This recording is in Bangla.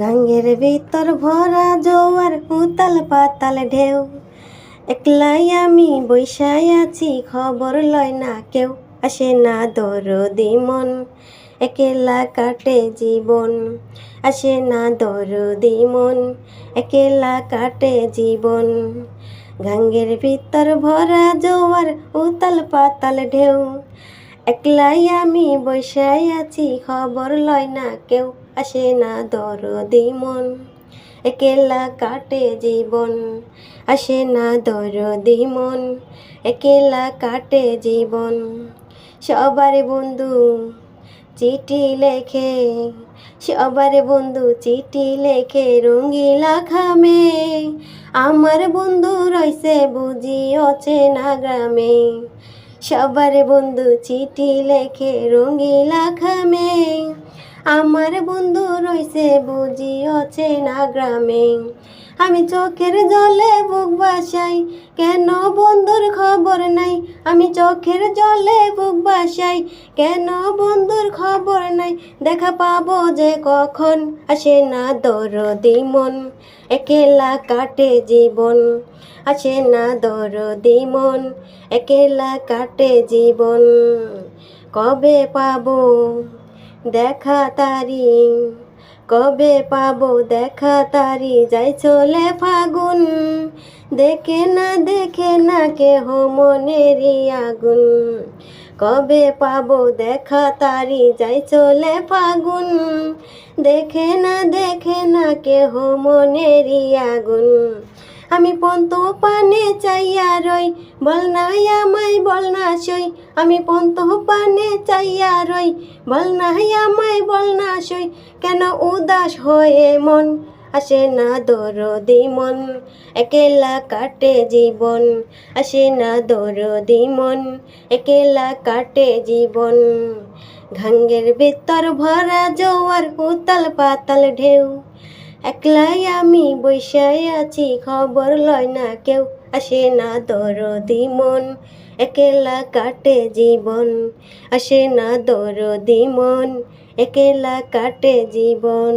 গাঙ্গের ভিতর ভরা জোয়ার উতাল পাতাল ঢেউ। একলাই আমি বৈশাই আছি, খবর লয় না কেউ। আসে না দরদি মন, একেলা কাটে জীবন। আসে না দরদি মন, একেলা কাটে জীবন। গাঙ্গের ভিতর ভরা জোয়ার উতাল পাতাল ঢেউ। একলাই আমি বৈশাই আছি, খবর লয় না কেউ, আসে না দরদি মন। একেলা কাটে জীবন, আসে না দরদি মন। একেলা কাটে জীবন, সবার বন্ধু চিঠি লেখে। সবার বন্ধু চিঠি লেখে রঙ্গিলা খামে। আমার বন্ধু রইছে বুঝি অচেনা গ্রামে। সবার বন্ধু চিঠি লেখে রঙিলা খামে আমার বন্ধু রইছে বুঝি অচেনা গ্রামে। আমি চোখের জলে বুক বাসাই। কেন বন্ধুর খবর নাই? আমি চোখের জলে বুক বাসাই। কেন বন্ধুর খবর নাই? দেখা পাবো যে কখন আসে না দরদি মন। একেলা কাটে জীবন, আসে না দরদি মন। একেলা কাটে জীবন, কবে পাবো? দেখা তারি। কবে পাবো দেখা তারি যাই চলে ফাগুন। দেখে না দেখে না কেহ মনেরই আগুন। কবে পাবো দেখা তারি যাই চলে ফাগুন। দেখে না দেখে না কেহ মনেরই আগুন। আমি পন্ত পানে চাইয়া রই, বল নাই আমায়, বল না সই। আমি পন্ত পানে চাইয়া রই, বল নাই আমায়, বল না কেন উদাস হয়ে মন? আসে না দরদি মন, একেলা কাটে জীবন। আসে না দরদি মন, একেলা কাটে জীবন। ঘাঙ্গের ভিতর ভরা জোয়ার, উতাল পাতাল ঢেউ। একলাই আমি বৈশাই আছি, খবর লয় না কেউ। আসে না দরদি মন, একেলা কাটে জীবন। আসে না দরদি মন, একেলা কাটে জীবন।